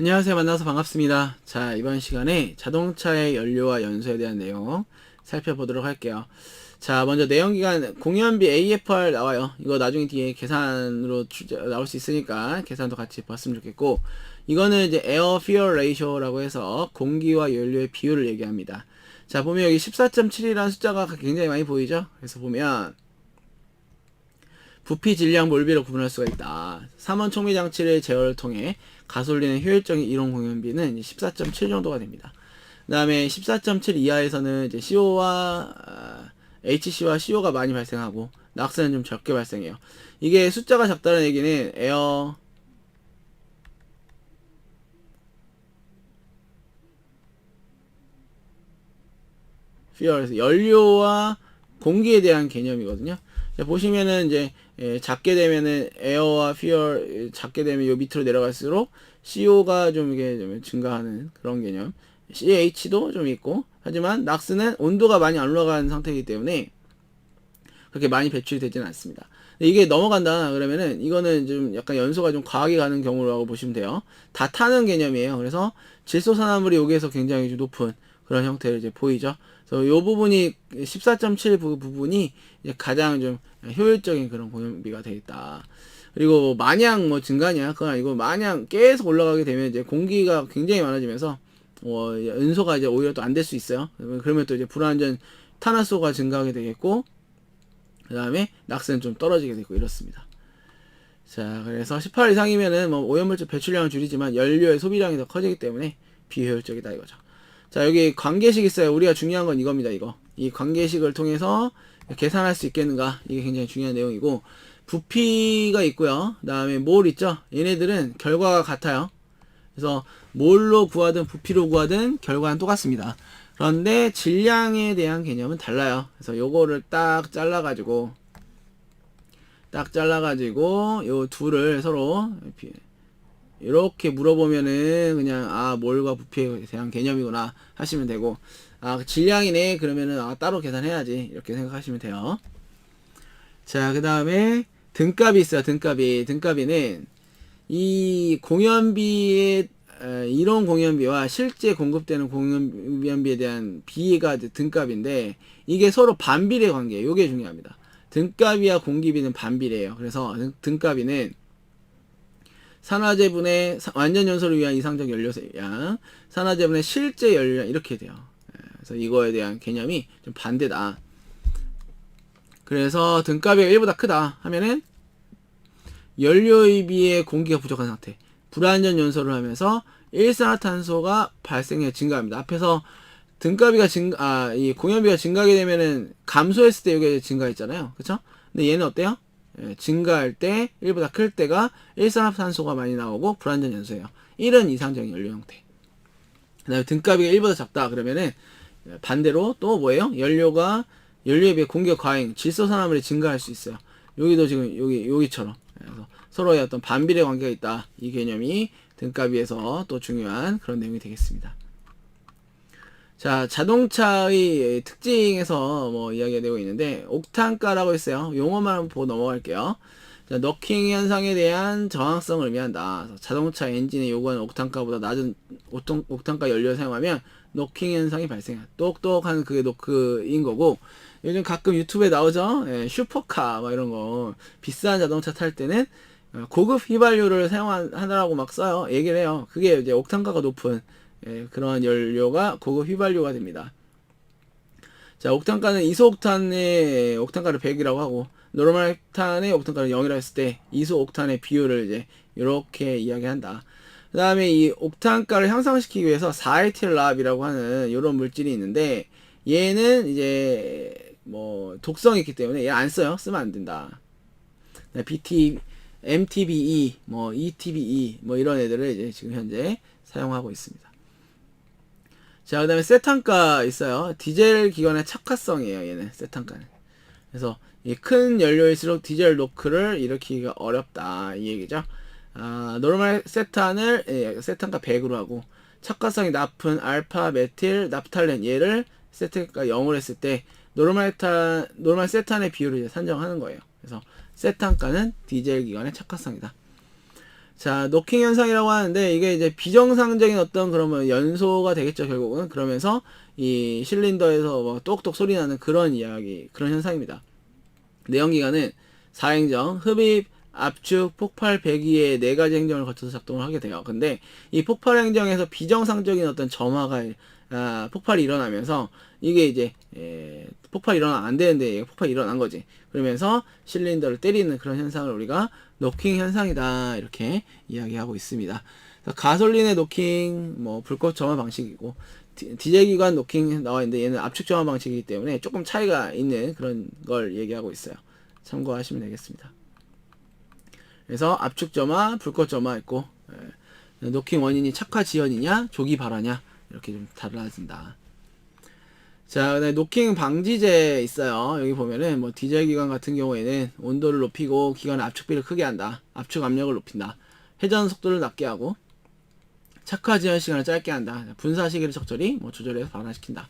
안녕하세요. 만나서 반갑습니다. 자, 이번 시간에 자동차의 연료와 연소에 대한 내용 살펴보도록 할게요. 자, 먼저 내연기관 공연비 AFR 나와요. 이거 나중에 뒤에 계산으로 나올 수 있으니까 계산도 같이 봤으면 좋겠고, 이거는 이제 에어 피어 레이쇼라고 해서 공기와 연료의 비율을 얘기합니다. 자, 보면 여기 14.7이라는 숫자가 굉장히 많이 보이죠? 그래서 보면 부피, 질량, 몰비로 구분할 수가 있다. 3원 총미 장치를 제어를 통해 가솔린의 효율적인 이론 공연비는 14.7 정도가 됩니다. 그 다음에 14.7 이하에서는 이제 CO와 아, HC와 CO가 많이 발생하고 낙스는 좀 적게 발생해요. 이게 숫자가 작다는 얘기는 에어 피어에서 연료와 공기에 대한 개념이거든요. 자, 보시면은 이제 예, 작게 되면은 에어와 퓨어 예, 작게 되면 요 밑으로 내려갈수록 CO가 좀 이게 좀 증가하는 그런 개념. CH도 좀 있고 하지만 낙스는 온도가 많이 안 올라가는 상태이기 때문에 그렇게 많이 배출이 되지는 않습니다. 이게 넘어간다 그러면은 이거는 좀 약간 연소가 좀 과하게 가는 경우라고 보시면 돼요. 다 타는 개념이에요. 그래서 질소산화물이 여기에서 굉장히 좀 높은 그런 형태를 이제 보이죠. 그래서 요 부분이 14.7 부, 부분이 가장 좀 효율적인 그런 공연비가 되어 있다. 그리고 뭐 마냥 뭐 증가냐 그건 아니고 마냥 계속 올라가게 되면 이제 공기가 굉장히 많아지면서 어, 연소가 이제 오히려 또 안 될 수 있어요. 그러면 또 이제 불완전 탄화수가 증가하게 되겠고 그 다음에 낙스는 좀 떨어지게 되고 이렇습니다. 자, 그래서 18 이상이면은 뭐 오염물질 배출량을 줄이지만 연료의 소비량이 더 커지기 때문에 비효율적이다 이거죠. 자, 여기 관계식 있어요. 우리가 중요한 건 이겁니다, 이거. 이 관계식을 통해서 계산할 수 있겠는가? 이게 굉장히 중요한 내용이고, 부피가 있고요. 그 다음에 몰 있죠? 얘네들은 결과가 같아요. 그래서 몰로 구하든 부피로 구하든 결과는 똑같습니다. 그런데 질량에 대한 개념은 달라요. 그래서 요거를 딱 잘라가지고, 딱 잘라가지고, 요 둘을 서로 이렇게 물어보면은 그냥 아 몰과 부피에 대한 개념이구나 하시면 되고 아 질량이네 그러면은 아 따로 계산해야지 이렇게 생각하시면 돼요. 자 그 다음에 등값이 있어요. 등값이 등값이는 이 공연비의 이론 공연비와 실제 공급되는 공연비에 대한 비가 등값인데 이게 서로 반비례 관계예요. 이게 중요합니다. 등값이와 공기비는 반비례예요. 그래서 등값이는 산화제분의 완전 연소를 위한 이상적 연료량, 산화제분의 실제 연료량 이렇게 돼요. 예, 그래서 이거에 대한 개념이 좀 반대다. 그래서 등값이 1보다 크다 하면은 연료에 비해 공기가 부족한 상태. 불완전 연소를 하면서 일산화탄소가 발생해 증가합니다. 앞에서 등값이가 증, 아, 이 공연비가 증가하게 되면은 감소했을 때 이게 증가했잖아요. 그쵸? 근데 얘는 어때요? 예, 증가할 때 1보다 클 때가 일산화탄소가 많이 나오고 불완전 연소예요. 1은 이상적인 연료 형태. 그 다음에 등값이 1보다 작다 그러면은 반대로 또 뭐예요? 연료가 연료에 비해 공기 과잉, 질소산화물이 증가할 수 있어요. 여기도 지금 여기 여기처럼 그래서 서로의 어떤 반비례 관계가 있다. 이 개념이 등값위에서 또 중요한 그런 내용이 되겠습니다. 자, 자동차의 특징에서 뭐 이야기가 되고 있는데, 옥탄가라고 했어요. 용어만 한번 보고 넘어갈게요. 자, 너킹 현상에 대한 저항성을 의미한다. 자동차 엔진에 요구하는 옥탄가보다 낮은 옥탄, 옥탄가 연료를 사용하면 노킹 현상이 발생해. 똑똑한 그게 노크인 거고, 요즘 가끔 유튜브에 나오죠? 예, 슈퍼카, 막 이런 거. 비싼 자동차 탈 때는 어, 고급 휘발유를 사용하느라고 막 써요. 얘기를 해요. 그게 이제 옥탄가가 높은 예, 그러한 연료가 고급 휘발유가 됩니다. 자, 옥탄가는 이소옥탄의 옥탄가를 100이라고 하고 노멀 옥탄의 옥탄가를 0이라고 했을 때 이소옥탄의 비율을 이제 이렇게 이야기한다. 그 다음에 이 옥탄가를 향상시키기 위해서 4에틸랍이라고 하는 이런 물질이 있는데 얘는 이제 뭐 독성이 있기 때문에 얘 안 써요. 쓰면 안 된다. BT, MTBE, 뭐 ETBE 뭐 이런 애들을 이제 지금 현재 사용하고 있습니다. 자, 그 다음에 세탄가 있어요. 디젤 기관의 착화성이에요, 얘는, 세탄가는. 그래서, 큰 연료일수록 디젤 노크를 일으키기가 어렵다, 이 얘기죠. 아, 노멀 세탄을, 예, 세탄가 100으로 하고, 착화성이 높은 알파, 메틸, 납탈렌, 얘를 세탄가 0으로 했을 때, 노멀 탄, 노멀 세탄의 비율을 이제 산정하는 거예요. 그래서, 세탄가는 디젤 기관의 착화성이다. 자, 노킹 현상이라고 하는데 이게 이제 비정상적인 어떤 그러면 연소가 되겠죠, 결국은. 그러면서 이 실린더에서 뭐 똑똑 소리 나는 그런 이야기, 그런 현상입니다. 내연 기관은 사행정, 흡입, 압축, 폭발, 배기의 네 가지 행정을 거쳐서 작동을 하게 돼요. 근데 이 폭발 행정에서 비정상적인 어떤 점화가 아, 폭발이 일어나면서 이게 이제 에, 폭발이 일어나면 안 되는데 폭발이 일어난 거지. 그러면서 실린더를 때리는 그런 현상을 우리가 노킹 현상이다 이렇게 이야기하고 있습니다. 가솔린의 노킹 뭐 불꽃 점화 방식이고 디- 디젤 기관 노킹 나와 있는데 얘는 압축 점화 방식이기 때문에 조금 차이가 있는 그런 걸 얘기하고 있어요. 참고하시면 되겠습니다. 그래서 압축 점화, 불꽃 점화 있고 예, 노킹 원인이 착화 지연이냐, 조기 발화냐 이렇게 좀 달라진다. 자, 그다음에 노킹 방지제 있어요. 여기 보면은 뭐 디젤 기관 같은 경우에는 온도를 높이고 기관의 압축비를 크게 한다. 압축 압력을 높인다. 회전 속도를 낮게 하고 착화 지연 시간을 짧게 한다. 분사 시기를 적절히 뭐 조절해서 발화시킨다.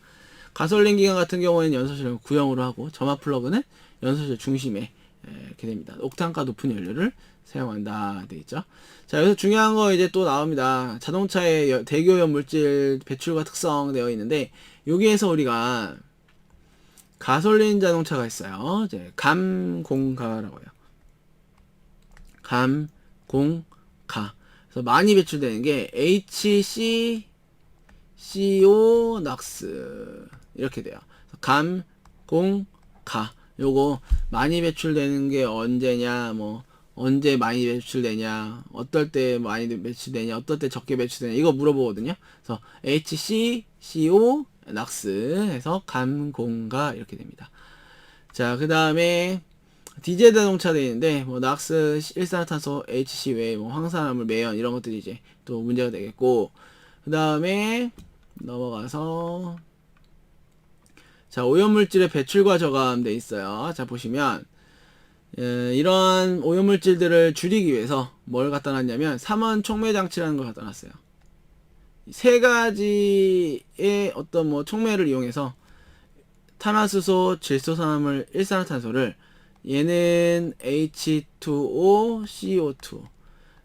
가솔린 기관 같은 경우에는 연소실을 구형으로 하고 점화 플러그는 연소실 중심에 에, 이렇게 됩니다. 옥탄가 높은 연료를 사용한다 돼 있죠. 자 여기서 중요한 거 이제 또 나옵니다. 자동차의 여- 대기오염 물질 배출과 특성 되어 있는데 여기에서 우리가 가솔린 자동차가 있어요. 이제 감공가라고 해요. 감공가. 그래서 많이 배출되는 게 HC CO 낙스 이렇게 돼요. 감, 공, 가. 요거 많이 배출되는 게 언제냐, 뭐 언제 많이 배출되냐, 어떨 때 많이 배출되냐, 어떨 때 적게 배출되냐 이거 물어보거든요. 그래서 HC, CO, 낙스 해서 감, 공, 가 이렇게 됩니다. 자, 그 다음에 디젤 자동차 돼 있는데 뭐 낙스, 일산화탄소, HC 외에 뭐 황산화물, 매연 이런 것들이 이제 또 문제가 되겠고 그 다음에 넘어가서 자 오염물질의 배출과 저감돼 있어요. 자 보시면 에, 이런 오염물질들을 줄이기 위해서 뭘 갖다 놨냐면 삼원 촉매 장치라는 걸 갖다 놨어요. 세 가지의 어떤 뭐 촉매를 이용해서 탄화수소, 질소산화물, 일산화탄소를 얘는 H2O, CO2,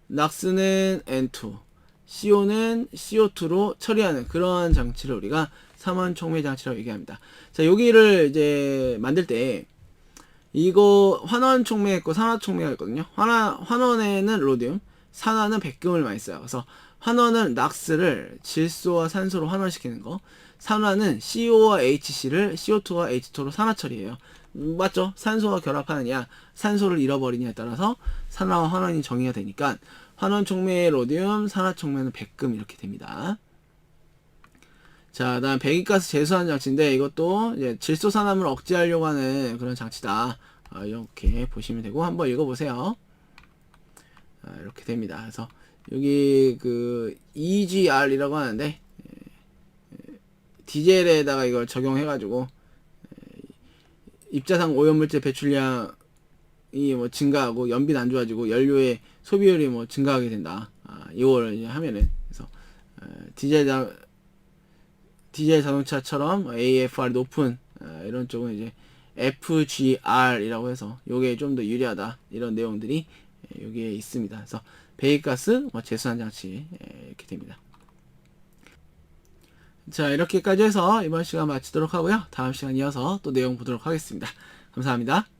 낙스는 N2, CO는 CO2로 처리하는 그러한 장치를 우리가 삼원 촉매 장치라고 얘기합니다. 자, 여기를 이제 만들 때 이거 환원 촉매 있고 산화 촉매가 있거든요. 환화 환원에는 로디움, 산화는 백금을 많이 써요. 그래서 환원은 낙스를 질소와 산소로 환원시키는 거. 산화는 CO와 HC를 CO2와 H2로 산화 처리해요. 음, 맞죠? 산소와 결합하느냐, 산소를 잃어버리냐에 따라서 산화와 환원이 정의가 되니까 환원 촉매의 로디움, 산화 촉매는 백금 이렇게 됩니다. 자, 다음 배기가스 제수하는 장치인데 이것도 이제 질소 산화물 억제하려고 하는 그런 장치다. 아, 이렇게 보시면 되고 한번 읽어보세요. 아, 이렇게 됩니다. 그래서 여기 그 EGR이라고 하는데 예, 디젤에다가 이걸 적용해가지고 예, 입자상 오염물질 배출량이 뭐 증가하고 연비는 안 좋아지고 연료의 소비율이 뭐 증가하게 된다. 아, 이제 하면은 그래서 어, 디젤 자, 디젤 자동차처럼 AFR 높은 어, 이런 쪽은 이제 FGR이라고 해서 요게 좀 더 유리하다 이런 내용들이 예, 여기에 있습니다. 그래서 배기가스 뭐 제수한 장치 예, 이렇게 됩니다. 자 이렇게까지 해서 이번 시간 마치도록 하고요. 다음 시간 이어서 또 내용 보도록 하겠습니다. 감사합니다.